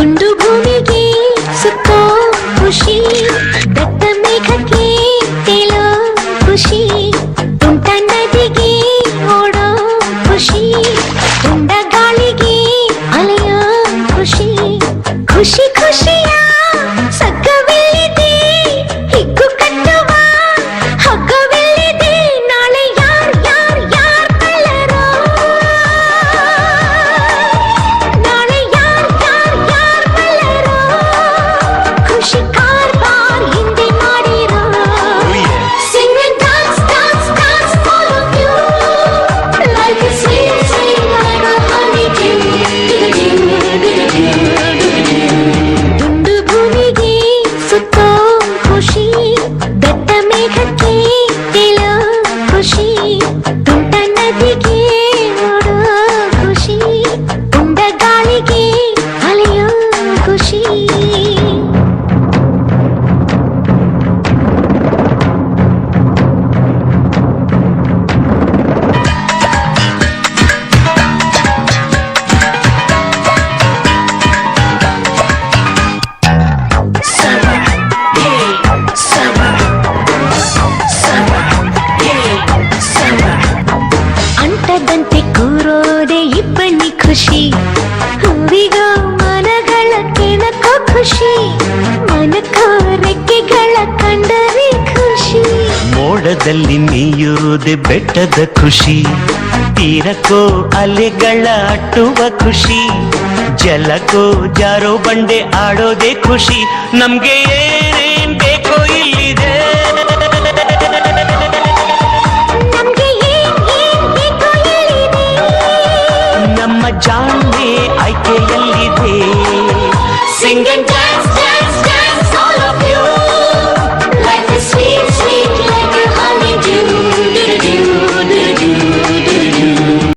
ಗುಂಡು ಭೂಮಿಗೆ ಸುತ್ತೋ ಖುಷಿ por ಕೂರೋದೆ ಇಬ್ಬನಿ ಖುಷಿ. ಹೂವಿಗೋ ಮನಗಳ ಕೆಣಕೋ ಖುಷಿ. ಮನಕೋ ರೆಕ್ಕೆಗಳ ಕಂಡರೆ ಖುಷಿ. ಮೋಡದಲ್ಲಿ ನೀಯುವುದೇ ಬೆಟ್ಟದ ಖುಷಿ. ತೀರಕ್ಕೋ ಅಲೆಗಳ ಅಟ್ಟುವ ಖುಷಿ. ಜಲಕ್ಕೋ ಜಾರೋ ಬಂಡೆ ಆಡೋದೆ ಖುಷಿ. ನಮ್ಗೆ ಏನೇನ್ ding ding